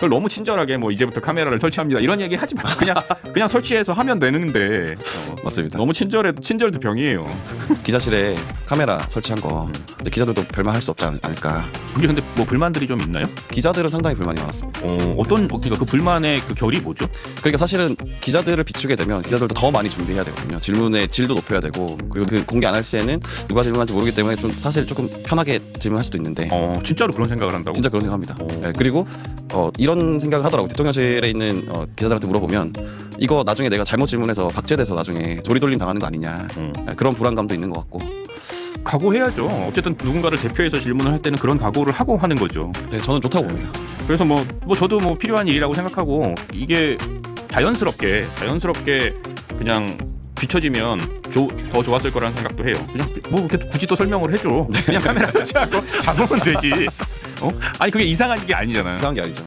그걸 너무 친절하게 뭐 이제부터 카메라를 설치합니다 이런 얘기 하지 마. 그냥 그냥 설치해서 하면 되는데 어, 맞습니다. 너무 친절해 친절도 병이에요. 기자실에 카메라 설치한 거 근데 기자들도 별말 할 수 없지 않- 않을까. 그게 근데 뭐 불만들이 좀 있나요? 기자들은 상당히 불만이 많았습니다. 어, 어떤 그러니까 그 불만의 그 결이 뭐죠? 그러니까 사실은 기자들을 비추게 되면 기자들도 더 많이 준비해야 되거든요. 질문의 질도 높여야 되고 그리고 그 공개 안 할 시에는 누가 질문할지 모르기 때문에 좀 사실 조금 편하게 질문할 수도 있는데 어 진짜로 그런 생각을 한다고? 진짜 그런 생각합니다. 오. 예, 그리고 어, 이런 생각을 하더라고 요 대통령실에 있는 어, 기자들한테 물어보면 이거 나중에 내가 잘못 질문해서 박제돼서 나중에 조리돌림 당하는 거 아니냐 음. 예, 그런 불안감도 있는 것 같고 각오해야죠. 어쨌든 누군가를 대표해서 질문을 할 때는 그런 각오를 하고 하는 거죠. 네, 저는 좋다고 봅니다. 그래서 뭐, 뭐 저도 뭐 필요한 일이라고 생각하고 이게 자연스럽게 자연스럽게 그냥 비춰지면 조- 더 좋았을 거라는 생각도 해요. 그냥 뭐 이렇게 굳이 또 설명을 해줘. 그냥 카메라 설치하고 잡으면 되지. 어? 아니 그게 이상한 게 아니잖아요. 이상한 게 아니죠.